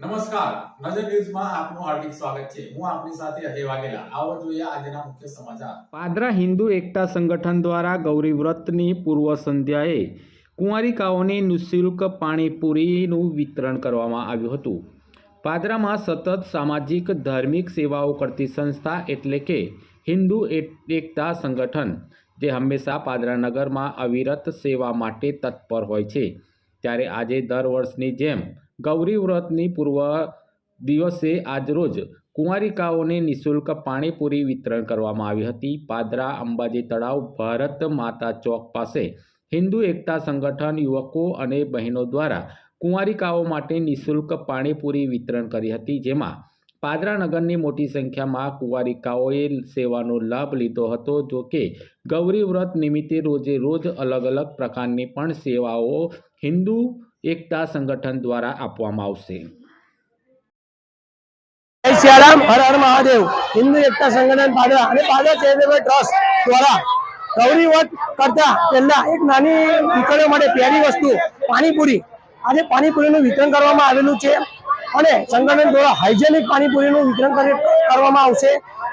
નમસ્કાર. નજર ન્યૂઝમાં આપનું હાર્દિક સ્વાગત છે. હું આપની સાથે અજય વાઘેલા. આવો જોઈએ આજના મુખ્ય સમાચાર. પાદરા હિન્દુ એકતા સંગઠન દ્વારા ગૌરી વ્રતની પૂર્વ સંધ્યાએ કુંવારિકાઓને નિઃશુલ્ક પાણીપુરીનું વિતરણ કરવામાં આવ્યું હતું. પાદરામાં સતત સામાજિક, ધાર્મિક સેવાઓ કરતી સંસ્થા એટલે કે હિન્દુ એકતા સંગઠન, જે હંમેશા પાદરા નગરમાં અવિરત સેવા માટે તત્પર હોય છે. ત્યારે આજે દર વર્ષની જેમ ગૌરી વ્રતની પૂર્વ દિવસે આજરોજ કુંવારિકાઓને નિઃશુલ્ક પાણીપુરી વિતરણ કરવામાં આવી હતી. પાદરા, અંબાજી તળાવ, ભારત માતા ચોક પાસે હિન્દુ એકતા સંગઠન, યુવકો અને બહેનો દ્વારા કુંવારિકાઓ માટે નિઃશુલ્ક પાણીપુરી વિતરણ કરી હતી, જેમાં પાદરા નગરની મોટી સંખ્યામાં કુંવારિકાઓએ સેવાનો લાભ લીધો હતો, જો કે ગૌરી નિમિત્તે રોજે રોજ અલગ અલગ પ્રકારની પણ સેવાઓ હિન્દુ એકતા સંગઠન દ્વારા આપવામાં આવશે. જય સિયારામ મહાદેવ. હિન્દુ એકતા સંગઠન પાદરા અને પાદરા ચેરિટેબલ ટ્રસ્ટ એક નાની દીકરીઓ માટે પહેલી વસ્તુ, પાણીપુરી. આજે પાણીપુરીનું વિતરણ કરવામાં આવેલું છે. અને સંગઠન દ્વારા હાઇજેનિક પાણીપુરીનું વિતરણ કરવામાં આવશે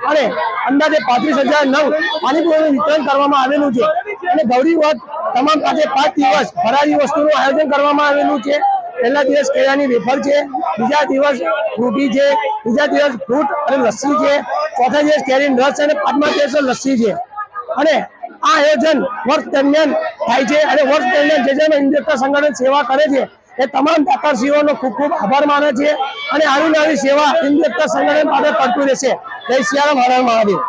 અને અંદાજે પાંત્રીસ હજાર નવ પાણીપુરીનું વિતરણ કરવામાં આવેલું છે. અને ગૌરી વ્રત તમામ પાસે પાંચ દિવસ ફરાળી વસ્તુનું આયોજન કરવામાં આવેલું છે. પહેલા દિવસ કેળાની વેફર છે, બીજા દિવસ ફ્રૂટી છે બીજા દિવસ ફ્રૂટ અને લસ્સી છે, ચોથા દિવસ કેરીનો રસ અને પાંચમા દિવસ લસ્સી છે. અને આ આયોજન વર્ષ દરમિયાન થાય છે અને વર્ષ દરમિયાન જે જે ઇન્દ્રતા સંગઠન સેવા કરે છે એ તમામ દાતાશ્રીઓનો ખૂબ ખૂબ આભાર માને છે અને આવી નવી સેવા હિન્દુ એકતા સંગઠન માટે કરતું રહેશે. જય સિયારામ હરણ હર મહાદેવ.